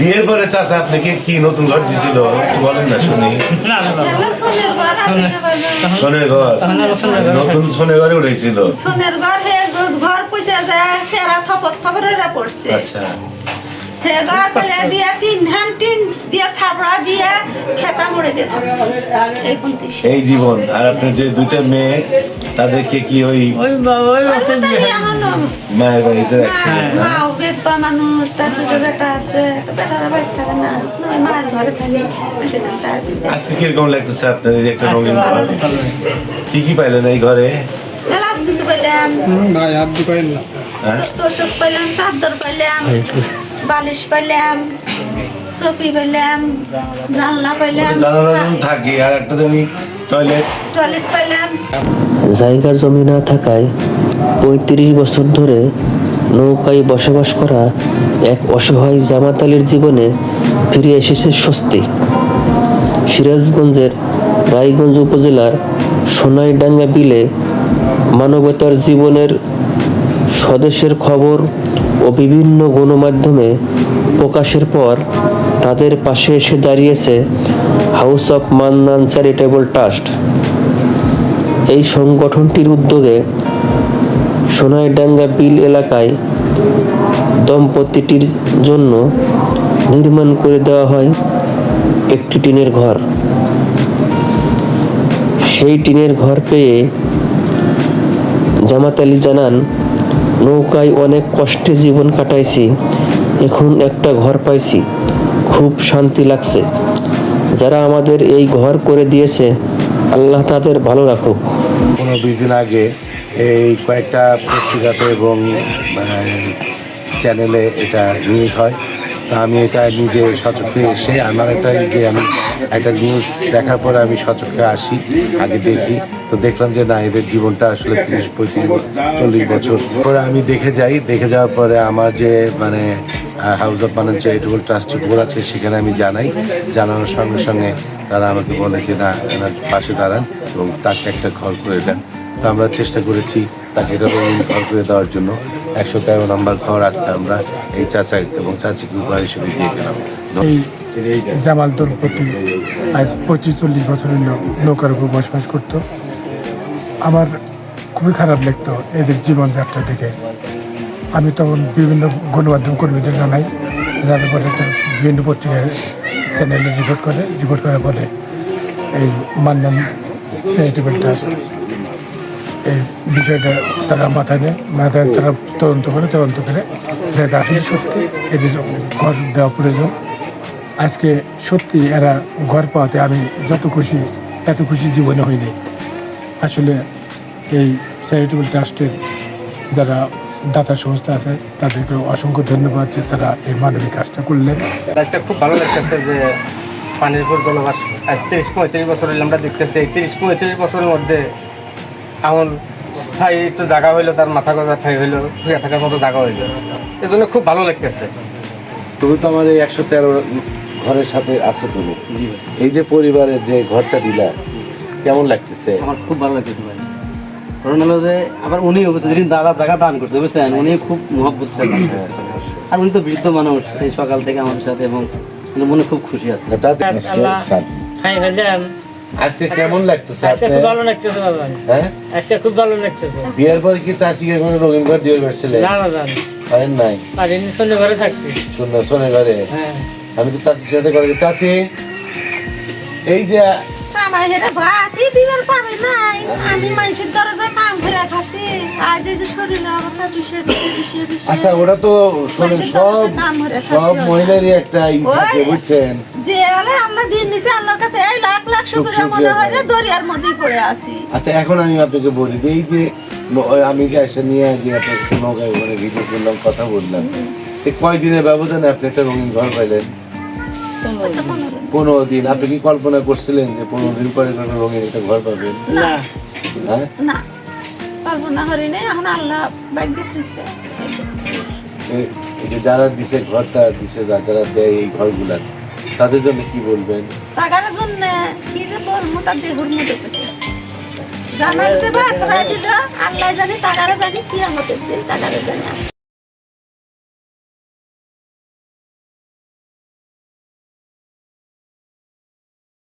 বিয়ের পরে চাচা আপনাকে কি নতুন ঘর দিছিল? বলেন না শুনি। সোনের ঘর। নতুন সোনের ঘরে উঠেছিল? সোনের ঘর হে ঘর পুষে যায় সেরা থপর থপরেরা পড়ছে। আচ্ছা। সে ঘর পেলে দিয়ে তিন ধান তিন দিয়ে ছাপড়া দিয়ে খেতা মুড়ে দিয়ে এই এই জীবন আর আপনার যে দুইটা মেয়ে তাদেরকে কি ওই ওই বাবা ওই বাচ্চা বিয়ে। মায়ের বাড়িতে আজকে কীরকম লাগতেছে যে একটা রঙিন কি কি পাইলেন এই ঘরে? লাভ কিছু পাইলাম। না। হ্যাঁ? তোষক পাইলাম চাদর পাইলাম বালিশ পাইলাম চকি পাইলাম জানলা পাইলাম। জানালা থাকি আর একটা আমি টয়লেট টয়লেট পাইলাম। জায়গা জমি না থাকায় পঁয়ত্রিশ বছর ধরে নৌকায় বসবাস করা এক অসহায় জামাত আলীর জীবনে ফিরে এসেছে স্বস্তি। সিরাজগঞ্জের রায়গঞ্জ উপজেলার সোনাইডাঙ্গা বিলে মানবতার জীবনের স্বদেশের খবর ও বিভিন্ন গণমাধ্যমে প্রকাশের পর তাদের পাশে এসে দাঁড়িয়েছে house of Mannan charitable trust এই সংগঠনটির উদ্যোগে সোনাইডাঙ্গা বিল এলাকায় দম্পতিটির জন্য নির্মাণ করে দেওয়া হয় একটি টিনের ঘর। সেই টিনের ঘর পেয়ে জামাত আলী জানান, নৌকায় অনেক কষ্টে জীবন কাটাইছি এখন একটা ঘর পাইছি। খুব শান্তি লাগছে। যারা আমাদের এই ঘর করে দিয়েছে, আল্লাহ তাদের ভালো রাখুক। কোনো বিশ দিন আগে এই কয়েকটা পত্রিকাতে এবং চ্যানেলে এটা নিউজ হয়। তা আমি এটা নিজে সচক্ষে এসে আমার একটা যে আমি একটা নিউজ দেখার পরে আমি সচক্ষে আসি, আগে দেখি। তো দেখলাম যে না, এদের জীবনটা আসলে তিরিশ পঁয়ত্রিশ, চল্লিশ বছর। পরে আমি দেখে যাই, দেখে যাওয়ার পরে আমার যে মানে হাউস অফ মানান চ্যারিটেবল ট্রাস্টের বোর্ড আছে, সেখানে আমি জানাই। জানানোর সঙ্গে সঙ্গে তারা আমাকে বলে যে, না, এনার পাশে দাঁড়ান এবং তাকে একটা ঘর করে দেন। তো আমরা চেষ্টা করেছি তাকে এটা ঘর করে দেওয়ার জন্য। একশো তেরো নম্বর ঘর আজকে আমরা এই চাচা এবং চাচিকে উপহার হিসেবে দিয়ে গেলাম। জামাল দম্পতি আজ পঁয়ত্রিশ চল্লিশ বছরের নৌকার উপর বসবাস করতো। আমার খুবই খারাপ লাগতো এদের জীবনযাত্রা দেখে। আমি তখন বিভিন্ন গণমাধ্যম কর্মীদের জানাই যাদের পরে বিভিন্ন পত্রিকায় চ্যানেলে রিপোর্ট করে। রিপোর্ট করার পরে এই মান্নান চ্যারিটেবল ট্রাস্ট এই বিষয়টা তারা মাথায় নেয়, মাথায় তারা তদন্ত করে তদন্ত করে দেখা আসলে সত্যি এদের ঘর দেওয়া প্রয়োজন। আজকে সত্যি এরা ঘর পাওয়াতে আমি যত খুশি, এত খুশি জীবনে হইনি। আসলে এই চ্যারিটেবল ট্রাস্টের যারা দাতা সংস্থা আছে তাদেরকে অসংখ্য ধন্যবাদ যে তারা এই মানবিক কাজটা করলেন। আজকে খুব ভালো লাগতেছে যে পানির উপর জলবাস আজ তিরিশ পঁয়ত্রিশ বছর হইলে আমরা দেখতেছি এই তিরিশ পঁয়ত্রিশ বছরের মধ্যে এমন স্থায়ী একটু জায়গা হইল তার মাথা গজা ঠাই হইল শুয়ে থাকার মতো জায়গা হইল। এই জন্য খুব ভালো লাগতেছে। তুমি তো আমাদের একশো তেরো ঘরের সাথে আছো তুমি। এই যে পরিবারের যে ঘরটা দিলা কেমন লাগতেছে? আমার খুব ভালো লাগছে ভাই। কারণ হলো যে আবার উনি যেদিন দাদা জায়গা দান করছে বুঝছেন? উনি খুব মহব্বত দান আর উনি তো বৃদ্ধ মানুষ এই সকাল থেকে আমার সাথে এবং উনি মনে খুব খুশি আছে। আজকে কেমন লাগতেছে খুব ভালো লাগতেছে বাবা। হ্যাঁ? আজকে খুব ভালো লাগতেছে। বিয়ের পরে কি চাচিকে কোনো রঙিন ঘর দিয়ে পারছিলেন না না জানি পারেন নাই? পারিনি শোনে ঘরে থাকছি। সুন্দর শোনে ঘরে হ্যাঁ। আমি তো চাচির সাথে করে চাচি এই যে আমার হেরে ভাতই দিবার পারে নাই আমি মানুষের দরজায় কাম করে খাচ্ছি আজ এই যে শরীরের অবস্থা বিষে বিষে বিষে বিষে আচ্ছা ওরা তো শোনেন সব সব মহিলারই একটা ই থাকে বুঝছেন? যে আরে আমরা দিন নিচে আল্লাহর কাছে এই লাখ লাখ শুকরিয়া মনে হয় যে দরিয়ার মধ্যেই পড়ে আছি। আচ্ছা এখন আমি আপনাকে বলি এই যে আমি এসে নিয়ে গিয়ে আপনাকে নৌকায় ওখানে ভিডিও করলাম কথা বললাম। কয়দিনের ব্যবধানে আপনি একটা রঙিন ঘর পাইলেন? পনেরো দিন। আপনি কি কল্পনা করছিলেন যে পনেরো দিন পরে কোনো রঙিন একটা ঘর পাবেন? না। হ্যাঁ? না। কল্পনা করি নাই এখন আল্লাহ ভাগ্য দিচ্ছে এই- এই যে যারা দিছে ঘরটা দিছে যারা দেয় এই ঘরগুলা তাদের জন্য কি বলবেন? টাকার জন্য কি যে বলব তার দেহুর জামাই যে বাসরা দিল আল্লাহ জানি টাকারে জানি কি আমাদের দিন টাকারে জানি।